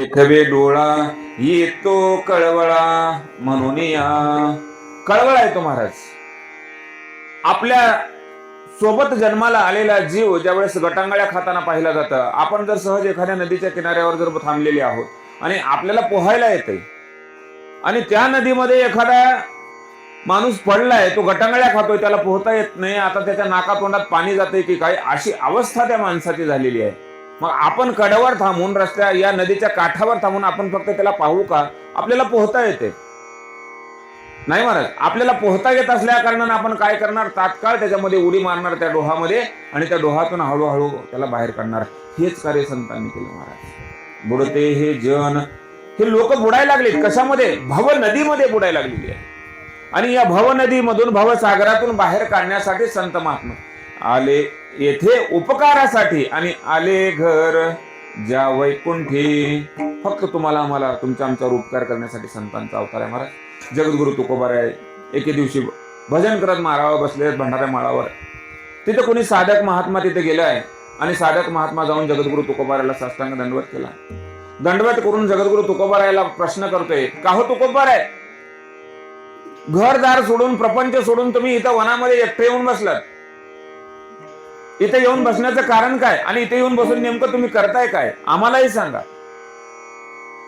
खवे डोळा येतो कळवळा म्हणून या कळवळा येतो महाराज. आपल्यासोबत जन्माला आलेला जीव ज्यावेळेस गटांगळ्या खाताना पाहिला जातं आपण जर सहज एखाद्या नदीच्या किनाऱ्यावर जर थांबलेले आहोत आणि आपल्याला पोहायला येते आणि त्या नदीमध्ये एखादा माणूस पडलाय तो गटांगळ्या खातोय त्याला पोहता येत नाही आता त्याच्या नाकातोंडात पाणी जाते की काय अशी अवस्था त्या माणसाची झालेली आहे. मग आपण कड्यावर थांबून रस्त्या या नदीच्या काठावर थांबून आपण फक्त त्याला पाहू का? आपल्याला पोहता येते. नाही महाराज आपल्याला पोहता येत असल्या कारणानं आपण काय करणार? तात्काळ त्याच्यामध्ये उडी मारणार त्या डोहामध्ये आणि त्या डोहातून हळूहळू त्याला बाहेर काढणार. हेच कार्य संतांनी केलं महाराज. बुडते हे जन. हे लोक बुडायला लागलेत. कशामध्ये? भव नदीमध्ये बुडायला लागलेली आहे. आणि या भव नदीमधून भवसागरातून बाहेर काढण्यासाठी संत महात्मा आले येथे उपकारासाठी आणि आले घर ज्या वैकुंठी. फक्त तुम्हाला आम्हाला तुमच्या आमच्यावर उपकार करण्यासाठी संतांचा अवतार आहे महाराज. जगद्गुरु तुकोबार आहे. एके दिवशी भजन करत मारावर बसले आहेत भंडाऱ्या माळावर. तिथे कोणी साधक महात्मा तिथे गेला आहे आणि साधक महात्मा जाऊन जगद्गुरु तुकोबाराला साष्टांग दंडवत केला. दंडवत करून जगद्गुरु तुकोबारायला प्रश्न करतोय का हो तुकोबार आहे? घरदार सोडून प्रपंच सोडून तुम्ही इथं वनामध्ये एकटे येऊन बसलात. इथे येऊन बसण्याचं कारण काय? आणि इथे येऊन बसून नेमकं तुम्ही करताय काय? आम्हालाही सांगा.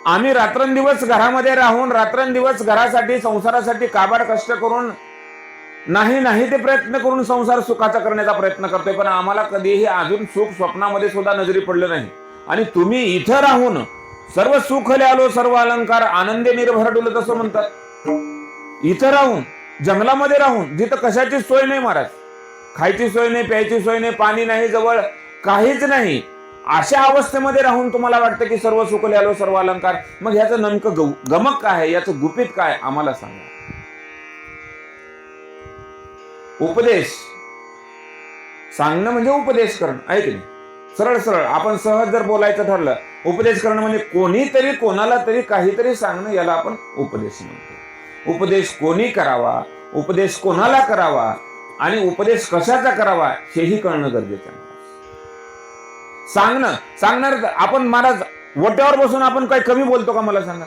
आम्ही रात्रंदिवस घरामध्ये राहून रात्रंदिवस घरासाठी संसारासाठी काबाड कष्ट करून नाही नाही ते प्रयत्न करून संसार सुखाचा करण्याचा प्रयत्न करतोय पण आम्हाला कधीही अजून सुख स्वप्नामध्ये सुद्धा नजरी पडलं नाही. आणि तुम्ही इथं राहून सर्व सुखले आलो सर्व अलंकार आनंदे निर्भरडुल असं म्हणतात. इथं राहून जंगलामध्ये राहून जिथं कशाची सोय नाही महाराज खायची सोय नाही प्यायची सोय नाही पाणी नाही जवळ काहीच नाही. अशा अवस्थेमध्ये राहून तुम्हाला वाटतं की सर्व सुखले आलो सर्व अलंकार. मग ह्याचं नेमकं गौ- गमक काय आहे? याचं गुपित काय? आम्हाला सांगा. उपदेश. सांगणं म्हणजे उपदेश करणं ऐक नाही? सरळ सरळ. आपण सहज जर बोलायचं ठरलं उपदेश करणं म्हणजे कोणीतरी कोणाला तरी काहीतरी सांगणं याला आपण उपदेश म्हणतो. उपदेश कोणी करावा? उपदेश कोणाला करावा? आणि उपदेश कशाचा करावा हेही कळणं गरजेचं आहे. सांगणं सांगणार आपण महाराज वट्यावर बसून आपण काही कमी बोलतो का मला सांगा?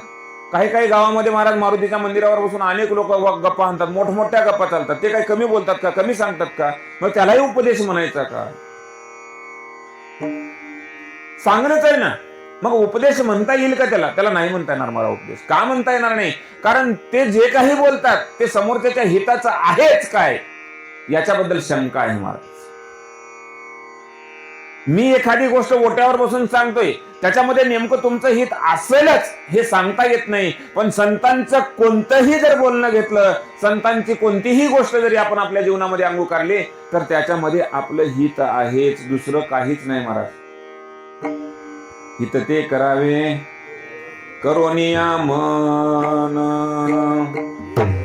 काही काही गावामध्ये महाराज मारुतीच्या मंदिरावर बसून अनेक लोक गप्पा आणतात मोठमोठ्या गप्पा चालतात. ते काही कमी बोलतात का? कमी सांगतात का? मग त्यालाही उपदेश म्हणायचा का? सांगणंच आहे ना. मग उपदेश म्हणता येईल का त्याला? त्याला नाही म्हणता येणार मला उपदेश. का म्हणता येणार नाही? कारण ते जे काही बोलतात ते समोरच्याच्या हिताचं आहेच काय? याच्याबद्दल शंका आहे महाराज मी एखादी गोष्ट ओट्यावर बसून सांगतोय त्याच्यामध्ये नेमकं तुमचं हित असेलच हे सांगता येत नाही. पण संतांचं कोणतंही जर बोलणं घेतलं संतांची कोणतीही गोष्ट जरी आपण आपल्या जीवनामध्ये अंगीकारली तर त्याच्यामध्ये आपलं हित आहेच दुसरं काहीच नाही महाराज. हित ते करावे. करोनिया मन.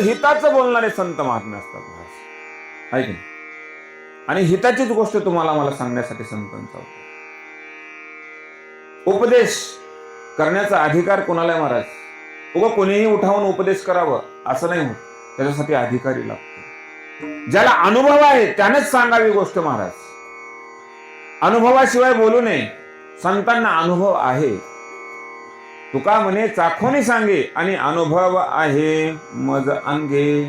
हिताचं बोलणारे संत महात्मे असतात महाराज. आहे की नाही? आणि हिताचीच गोष्ट तुम्हाला मला सांगण्यासाठी संतांचा होता उपदेश करण्याचा अधिकार कोणाला आहे महाराज? उगा कोणीही उठावून उपदेश करावं असं नाही होत. त्याच्यासाठी अधिकारी लागतो. ज्याला अनुभव आहे त्यानेच सांगावी गोष्ट महाराज. अनुभवाशिवाय बोलू नये. संतांना अनुभव आहे. तुका म्हणे चाखोनी सांगे आणि अनुभव आहे मज अंगे.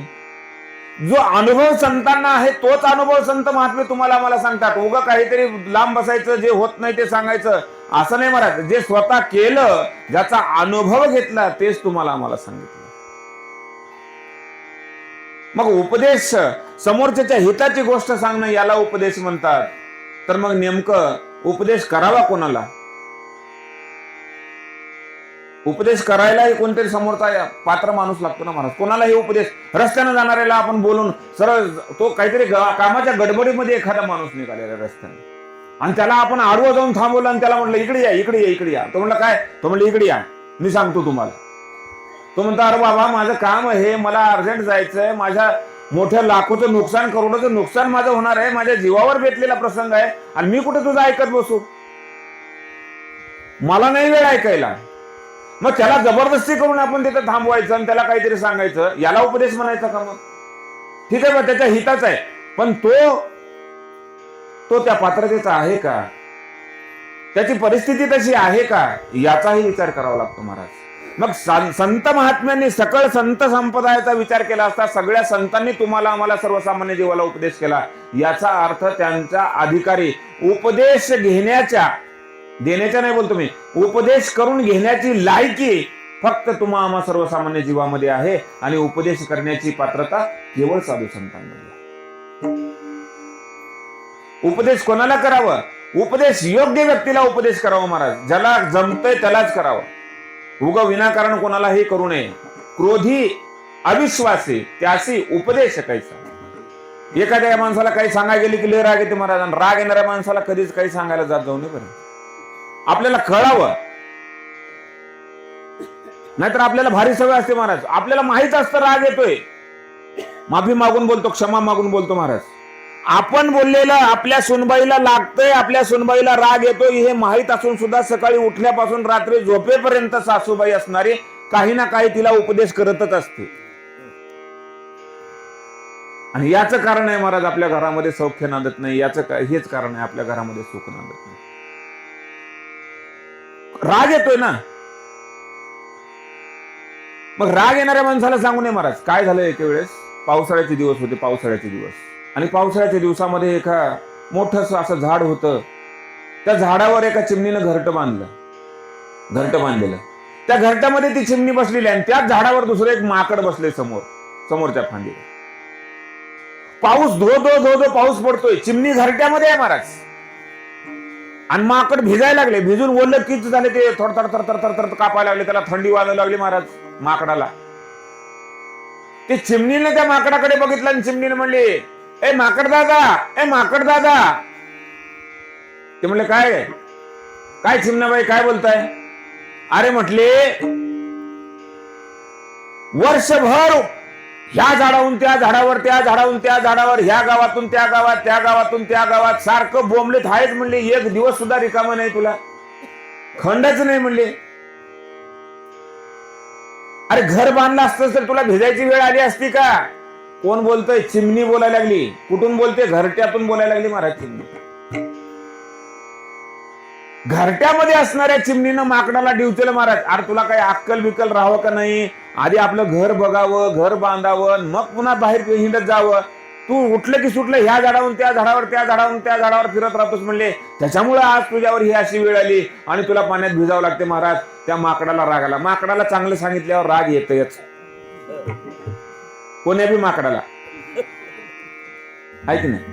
जो अनुभव संतांना आहे तोच अनुभव संत महात्मे तुम्हाला मला सांगतात. उगा काहीतरी लांब बसायचं जे होत नाही ते सांगायचं. असं नाही महाराज जे स्वतः केलं ज्याचा अनुभव घेतला तेच तुम्हाला आम्हाला सांगितलं. मग उपदेश समोरच्याच्या हिताची गोष्ट सांगणं याला उपदेश म्हणतात. तर मग नेमकं उपदेश करावा कोणाला? उपदेश करायलाही कोणतरी समोरचा पात्र माणूस लागतो ना महाराज? कोणालाही उपदेश? रस्त्यानं जाणाऱ्याला आपण बोलून सरळ तो काहीतरी कामाच्या गडबडीमध्ये एखादा माणूस निघालेला रस्त्याने. आणि त्याला आपण आडवं जाऊन थांबवलं आणि त्याला म्हटलं इकडे या इकडे या इकडे या. तो म्हटलं काय? तो म्हणलं इकडे या. मी सांगतो तुम्हाला. तो म्हणतो अरे बाबा माझं काम हे मला अर्जंट जायचंय. माझ्या मोठ्या लाखोचं नुकसान करोडोचं नुकसान माझं होणार आहे. माझ्या जीवावर बेतलेला प्रसंग आहे. आणि मी कुठे तुझं ऐकत बसू? मला नाही वेळ ऐकायला. मग त्याला जबरदस्ती करून आपण तिथं थांबवायचं आणि त्याला काहीतरी सांगायचं? याला उपदेश म्हणायचा का मग? ठीक आहे मग त्याच्या हिताच आहे. पण तो तो त्या पात्रतेचा आहे का? त्याची परिस्थिती तशी आहे का? याचाही विचार करावा लागतो महाराज. मग संत महात्म्यांनी सकळ संत संप्रदायाचा विचार केला असता सगळ्या संतांनी तुम्हाला आम्हाला सर्वसामान्य जीवाला उपदेश केला. याचा अर्थ त्यांचा अधिकारी उपदेश घेण्याच्या देण्याच्या नाही बोलतो मी. उपदेश करून घेण्याची लायकी फक्त तुम्हा आम्हा सर्वसामान्य जीवामध्ये आहे आणि उपदेश करण्याची पात्रता केवळ साधू संतांमध्ये उपदेश कोणाला करावं? उपदेश योग्य व्यक्तीला उपदेश करावा महाराज. ज्याला जमतंय त्यालाच करावं. उग विनाकारण कोणालाही करू नये. क्रोधी अविश्वासी त्याशी उपदेश कैसा एखाद्या माणसाला काही सांगायला गेले की लय राग येते महाराज. आणि राग येणाऱ्या माणसाला कधीच काही सांगायला जात जाऊ नये बरं. आपल्याला कळावं. नाहीतर आपल्याला भारी सवय असते महाराज. आपल्याला माहीत असतं राग येतोय. माफी मागून बोलतो क्षमा मागून बोलतो महाराज. आपण बोललेलं आपल्या सुनबाईला लागतंय आपल्या सुनबाईला राग येतोय हे माहीत असून सुद्धा सकाळी उठल्यापासून रात्री झोपेपर्यंत सासूबाई असणारी काही ना काही तिला उपदेश करतच असते. आणि याचं कारण आहे महाराज आपल्या घरामध्ये सौख्य नांदत नाही याचं हेच कारण आहे आपल्या घरामध्ये सुख नांदत नाही. राग येतोय ना. मग राग येणाऱ्या माणसाला सांगू नये महाराज काय झालं एके वेळेस? पावसाळ्याचे दिवस होते पावसाळ्याचे दिवस. आणि पावसाळ्याच्या दिवसामध्ये एका मोठस असं झाड होतं. त्या झाडावर एका चिमणीनं घरट बांधलं. घरट बांधलेलं. त्या घरट्यामध्ये ती चिमणी बसलेली आहे आणि त्याच झाडावर दुसरं एक माकड बसले समोर समोरच्या फांदीवर. पाऊस धो धो धो धो पाऊस पडतोय. चिमणी घरट्यामध्ये आहे महाराज. आणि माकड भिजायला लागले. भिजून ओलं किच झाले ते. थोड थड थर थर थर थर कापायला लागले. त्याला थंडी वाजायला लागली महाराज माकडाला. ते चिमणीने त्या माकडाकडे बघितलं आणि चिमणीने म्हणले ए माकड दादा ए माकड दादा. ते म्हणले काय काय चिमणाबाई काय बोलताय? अरे म्हटले वर्षभर ह्या झाडाहून त्या झाडावर त्या झाडाहून त्या झाडावर ह्या गावातून त्या गावात त्या गावातून त्या गावात. सारखं बोंबलेत आहेच म्हणले एक दिवस सुद्धा रिकामा नाही तुला. खंडच नाही म्हणले. अरे घर बांधलं असतं तर तुला भिजायची वेळ आली असती का? कोण बोलतोय? चिमणी बोलायला लागली. कुठून बोलते? घरट्यातून बोलायला लागली महाराज चिमणी घरट्यामध्ये असणाऱ्या चिमणीनं माकडाला डिवचलं महाराज अरे तुला काही अक्कल बिक्कल राहावं का नाही? आधी आपलं घर बघावं घर बांधावं मग पुन्हा बाहेर हिंडत जावं. तू उठलं की सुटलं ह्या झाडावरून त्या झाडावर त्या झाडावरून त्या झाडावर फिरत राहतोस म्हणले. त्याच्यामुळे आज तुझ्यावर ही अशी वेळ आली आणि तुला पाण्यात भिजावं लागते महाराज. त्या माकडाला राग आला. माकडाला चांगलं सांगितल्यावर राग येतच कोण्या बी माकडाला. ऐक की नाही?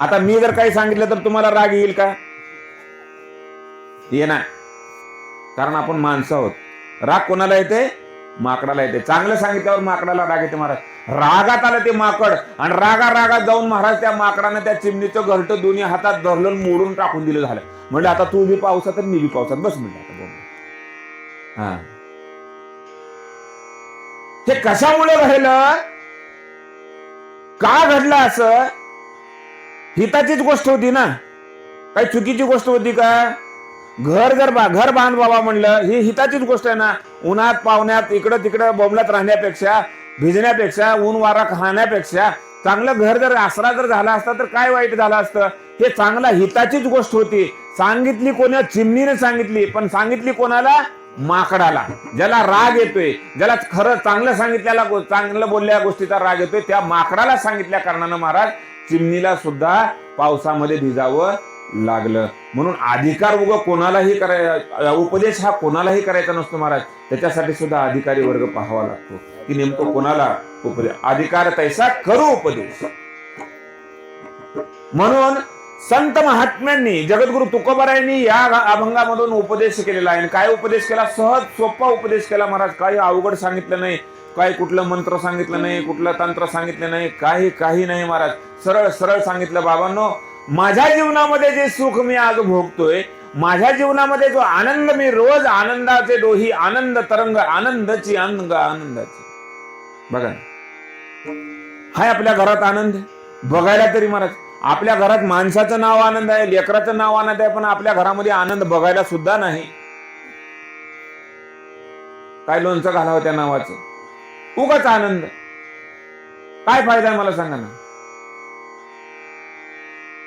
आता मी जर काही सांगितलं तर तुम्हाला राग येईल का? येणार कारण आपण माणसं आहोत. राग कोणाला येते? माकडाला येते. चांगलं सांगितल्यावर माकडाला राग येते महाराज. रागात आलं ते माकड. आणि रागा रागात जाऊन महाराज त्या माकडानं त्या चिमणीचं घरट दोन्ही हातात धरलं मोडून टाकून दिलं झालं. म्हणजे आता तू बी पावसात आणि मी बी पावसात. बस म्हणलं आता बोल. हा. हे कशामुळे घडलं? का घडलं असं? हिताचीच गोष्ट होती ना. काही चुकीची गोष्ट होती का? घर जर बा घर बांध बाबा म्हणलं ही हिताचीच गोष्ट आहे ना. उन्हात पावण्यात इकडं तिकडं बोंबलात राहण्यापेक्षा भिजण्यापेक्षा ऊन वारा खाण्यापेक्षा चांगलं घर जर आसरा जर झाला असता तर काय वाईट झालं असतं? हे चांगला हिताचीच गोष्ट होती. सांगितली कोणा चिमणीने सांगितली पण सांगितली कोणाला? माकडाला. ज्याला राग येतोय ज्याला खरं चांगलं सांगितलेला चांगलं बोलल्या गोष्टीचा राग येतोय त्या माकडाला सांगितल्या कारणानं महाराज चिमणीला सुद्धा पावसामध्ये भिजावं लागलं. म्हणून अधिकार उग कोणालाही कराय उपदेश हा कोणालाही करायचा नसतो महाराज. त्याच्यासाठी सुद्धा अधिकारी वर्ग पाहावा लागतो. की नेमकं कोणाला उपदेश अधिकार तैसा करू उपदेश. म्हणून संत महात्म्यांनी जगद्गुरु तुकोबारायांनी या अभंगामधून उपदेश केलेला आहे. आणि काय उपदेश केला? सहज सोपा उपदेश केला महाराज. काही अवघड सांगितलं नाही. काही कुठलं मंत्र सांगितलं नाही कुठलं तंत्र सांगितलं नाही. काही काही नाही महाराज. सरळ सरळ सांगितलं बाबांनो माझ्या जीवनामध्ये जे सुख मी आज भोगतोय माझ्या जीवनामध्ये जो आनंद मी रोज आनंदाचे डोही आनंद तरंग आनंदाची अंग आनंदाची. बघा हाय आपल्या घरात आनंद बघायला तरी महाराज आपल्या घरात माणसाचं नाव आनंद आहे लेकराचं नाव आनंद आहे पण आपल्या घरामध्ये आनंद बघायला सुद्धा नाही. काय लोणचं घालावं त्या नावाचं? उगाच आनंद. काय फायदा आहे मला सांगा ना?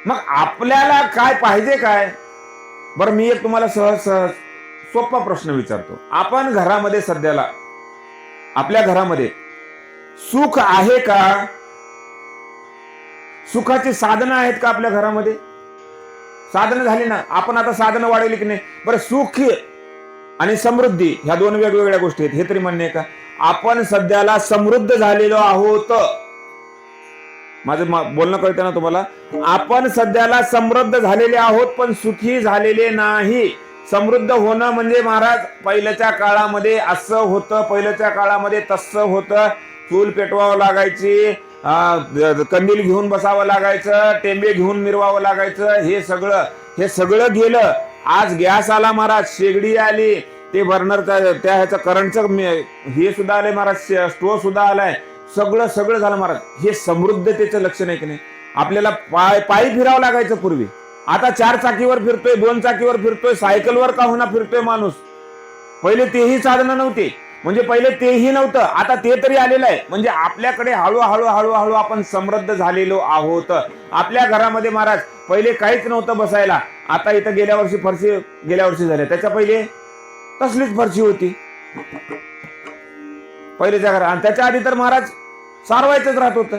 मग आपल्याला काय पाहिजे काय? बरं मी एक तुम्हाला सहज सहज सोपा प्रश्न विचारतो. आपण घरामध्ये सध्याला आपल्या घरामध्ये सुख आहे का? सुखाची साधनं आहेत का आपल्या घरामध्ये? साधनं झाली ना? आपण आता साधनं वाढवली की नाही? बरं सुख आणि समृद्धी ह्या दोन वेगवेगळ्या गोष्टी आहेत. हे तरी म्हणणे का? आपण सध्याला समृद्ध झालेलो आहोत. माझं बोलणं कळतं ना तुम्हाला? आपण सध्याला समृद्ध झालेले आहोत पण सुखी झालेले नाही. समृद्ध होणं म्हणजे महाराज पहिल्याच्या काळामध्ये असं होतं पहिल्याच्या काळामध्ये तसं होतं. चूल पेटवावं लागायची कंदील घेऊन बसावं लागायचं टेंबे घेऊन मिरवावं लागायचं हे सगळं हे सगळं गेलं. आज गॅस आला महाराज शेगडी आली. ते बर्नरचा त्या ह्याचं करंटचं हे सुद्धा आलंय महाराज स्टोव सुद्धा आलाय. सगळं सगळं झालं महाराज. हे समृद्धतेचं लक्षण आहे की नाही? आपल्याला पाय पायी फिरावं लागायचं पूर्वी. आता चार चाकीवर फिरतोय दोन चाकीवर फिरतोय सायकलवर का होणार फिरतोय माणूस? पहिले तेही साधनं नव्हते. म्हणजे पहिले तेही नव्हतं. आता ते तरी आलेलं आहे. म्हणजे आपल्याकडे हळूहळू हळूहळू आपण समृद्ध झालेलो आहोत. आपल्या घरामध्ये महाराज पहिले काहीच नव्हतं बसायला. आता इथं गेल्या वर्षी फरशी गेल्या वर्षी झाल्या. त्याच्या पहिले तसलीच फरशी होती. पहिलेच्या घरा आणि त्याच्या आधी तर महाराज सारवायचंच राहत होतं.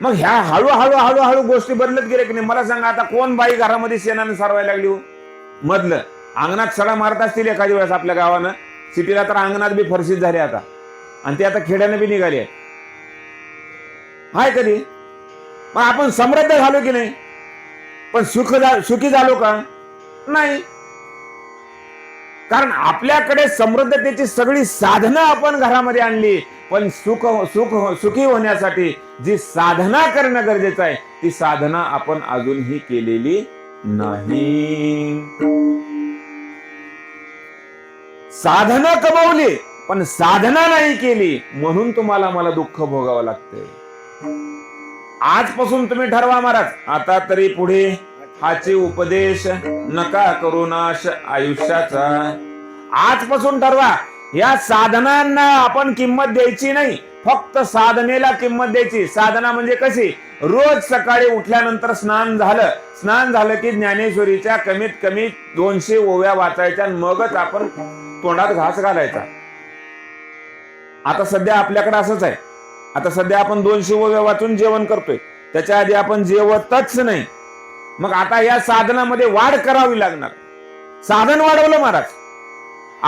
मग ह्या हळूहळू हळूहळू गोष्टी बदलत गेल्या की नाही? मला सांगा आता कोण बाई घरामध्ये शेणाने सारवायला लागली हो? मधलं. अंगणात सडा मारत असतील एखाद्या वेळेस आपल्या गावानं. सिटीला तर अंगणात बी फरशीत झाले आता. आणि ते आता खेड्याने बी निघाले आहे हाय कधी? मग आपण समृद्ध झालो की नाही? पण सुख झा- सुखी झालो का? नाही. कारण आपल्याकडे समृद्धतेची सगळी साधनं आपण घरामध्ये आणली पण सुख सुख सुखी होण्यासाठी जी साधना करणं गरजेचं आहे ती साधना आपण अजूनही केलेली नाही. साधना कमवली पण साधना नाही केली म्हणून तुम्हाला मला दुःख भोगावं लागतंय. आजपासून तुम्ही ठरवा महाराज आता तरी पुढे हाचे उपदेश नका करू नाश आयुष्याचा. आजपासून ठरवा या साधनांना आपण किंमत द्यायची नाही. फक्त साधनेला किंमत द्यायची. साधना म्हणजे कशी? रोज सकाळी उठल्यानंतर स्नान झालं. स्नान झालं की ज्ञानेश्वरीच्या कमीत कमी दोनशे ओव्या वाचायच्या मगच आपण तोंडात घास घालायचा. आता सध्या आपल्याकडे असंच आहे. आता सध्या आपण दोनशे ओव्या वाचून जेवण करतोय. त्याच्या आधी आपण जेवतच नाही. मग आता या साधनामध्ये वाढ करावी लागणार. साधन वाढवलं महाराज.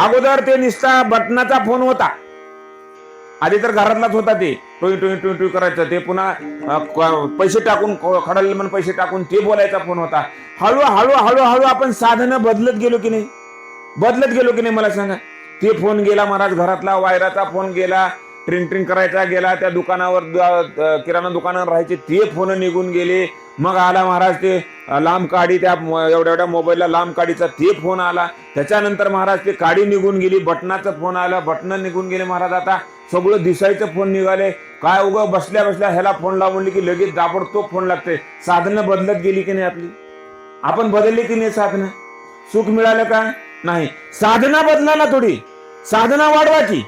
अगोदर ते निष्ठा बटनाचा फोन होता. आधी तर घरातलाच होता ते. टोई टोई टोई टोई करायचं. ते पुन्हा पैसे टाकून खडाले म्हणून पैसे टाकून ते बोलायचा फोन होता. हळू हळू हळू हळू आपण साधनं बदलत गेलो की नाही? बदलत गेलो की नाही मला सांगा? ते फोन गेला महाराज घरातला वायराचा फोन गेला ट्रिंग ट्रिंग करायचा गेला त्या दुकानावर किराणा दुकानावर राहायचे ते फोन निघून गेले. मग आला महाराज ते लांब काडी त्या एवढ्या एवढ्या मोबाईलला लांब काडीचा ते फोन आला. त्याच्यानंतर महाराज ते काडी निघून गेली बटनाचा फोन आला बटन निघून गेले महाराज आता. सगळं दिसायचं फोन निघाले. काय उगं बसल्या बसल्या ह्याला फोन लावून की लगेच दाबडतोब फोन लागते साधनं बदलत गेली की नाही आपली? आपण बदलली की नाही साधनं? सुख मिळालं का? नाही. साधना बदला ना थोडी. साधना वाढवा की.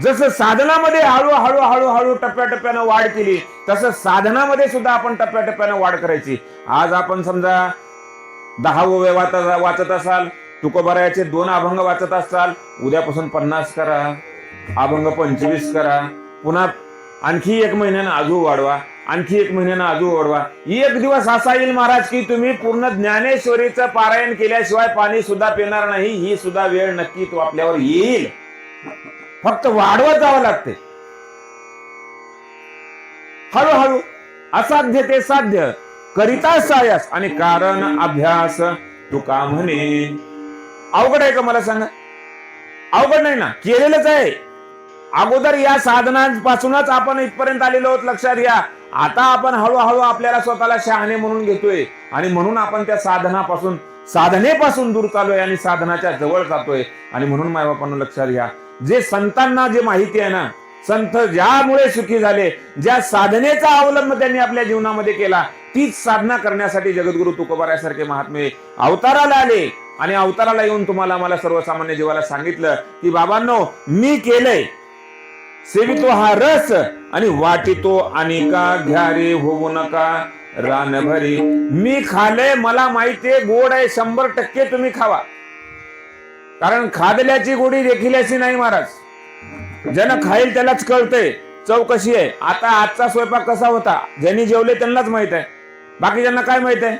जसं साधनामध्ये हळू हळू हळू हळू टप्प्याटप्प्यानं वाढ केली तसं साधनामध्ये सुद्धा आपण टप्प्याटप्प्यानं वाढ करायची. आज आपण समजा दहा ओव्या वाचत वाचत असाल तुकोबारायाचे दोन अभंग वाचत असाल उद्यापासून पन्नास करा अभंग पंचवीस करा पुन्हा आणखी एक महिन्यानं आजू वाढवा आणखी एक महिन्यानं आजू वाढवा. एक दिवस असा येईल महाराज की तुम्ही पूर्ण ज्ञानेश्वरीचं पारायण केल्याशिवाय पाणी सुद्धा पिणार नाही ही सुद्धा वेळ नक्की तो आपल्यावर येईल. फक्त वाढवत जावं लागते. हळूहळू असाध्य ते साध्य करिता सायस आणि कारण अभ्यास. तुका म्हणे? अवघड आहे का मला सांगा? अवघड नाही ना? केलेलंच आहे. अगोदर या साधनांपासूनच आपण इथपर्यंत आलेलो आहोत लक्षात घ्या. आता आपण हळूहळू आपल्याला स्वतःला शहाणे म्हणून घेतोय आणि म्हणून आपण त्या साधनापासून साधनेपासून दूर चाललोय आणि साधनाच्या जवळ जातोय. आणि म्हणून मायबापांना लक्षात घ्या. जे संतांना जे माहिती आहे ना संत ज्यामुळे सुखी झाले ज्या साधनेचा अवलंब त्यांनी आपल्या जीवनामध्ये केला तीच साधना करण्यासाठी जगद्गुरु तुकोबारासारखे महात्मे अवताराला आले. आणि अवताराला येऊन तुम्हाला मला सर्वसामान्य जीवाला सांगितलं की बाबांनो मी केलंय. सेवितो हा रस आणि वाटितो अनेका घ्या रे होऊ नका रानभरी. मी खाले मला माहितीये गोड आहे शंभर टक्के तुम्ही खावा. कारण खादल्याची गोडी देखील अशी नाही महाराज. ज्यानं खाईल त्यालाच कळतंय. चव कशी आहे? आता आजचा स्वयंपाक कसा होता? ज्यांनी जेवले त्यांनाच माहीत आहे. बाकीच्यांना काय माहीत आहे?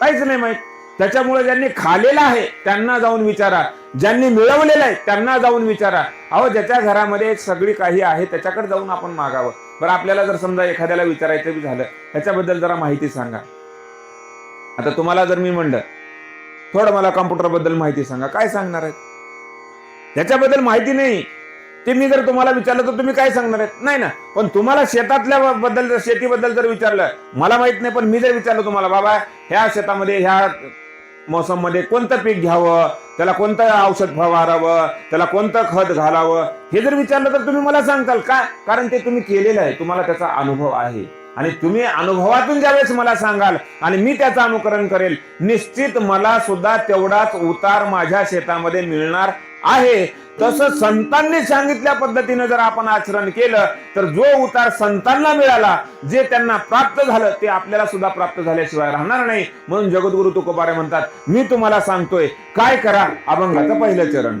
काहीच नाही माहीत. त्याच्यामुळे ज्यांनी खालेला आहे त्यांना जाऊन विचारा. ज्यांनी मिळवलेलं आहे त्यांना जाऊन विचारा. अहो ज्याच्या घरामध्ये एक सगळी काही आहे त्याच्याकडे जाऊन आपण मागावं. बरं आपल्याला जर समजा एखाद्याला विचारायचं बी झालं त्याच्याबद्दल जरा माहिती सांगा. आता तुम्हाला जर मी म्हणलं थोडं मला कम्प्युटरबद्दल माहिती सांगा. काय सांगणार आहेत? त्याच्याबद्दल माहिती नाही. ते मी जर तुम्हाला विचारलं तर तुम्ही काय सांगणार आहेत? नाही ना. पण तुम्हाला शेतातल्या बद्दल जर शेतीबद्दल जर विचारलं मला माहीत नाही पण मी जर विचारलं तुम्हाला बाबा ह्या शेतामध्ये ह्या मौसममध्ये कोणतं पीक घ्यावं? त्याला कोणतं औषध फवारावं? त्याला कोणतं खत घालावं? हे जर विचारलं तर तुम्ही मला सांगताल का? कारण ते तुम्ही केलेलं आहे. तुम्हाला त्याचा अनुभव आहे. आणि तुम्ही अनुभवातून ज्यावेळेस मला सांगाल आणि मी त्याचं अनुकरण करेल निश्चित मला सुद्धा तेवढाच उतार माझ्या शेतामध्ये मिळणार आहे. तसं संतांनी सांगितल्या पद्धतीनं जर आपण आचरण केलं तर जो उतार संतांना मिळाला जे त्यांना प्राप्त झालं ते आपल्याला सुद्धा प्राप्त झाल्याशिवाय राहणार नाही. म्हणून जगद्गुरु तुकोबारे म्हणतात मी तुम्हाला सांगतोय काय करा अभंगाचं पहिलं चरण.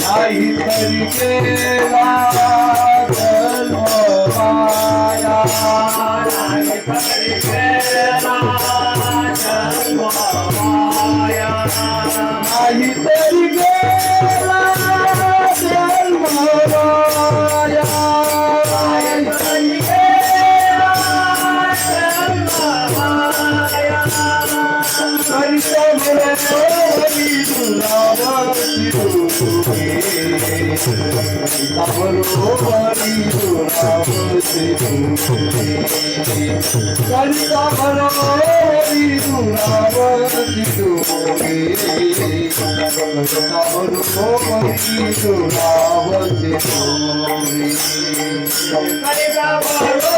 नाही तरी केला तुझे तरी समोरी दुरावती तुझे समोरी दुरावती तुझे तरी समोरी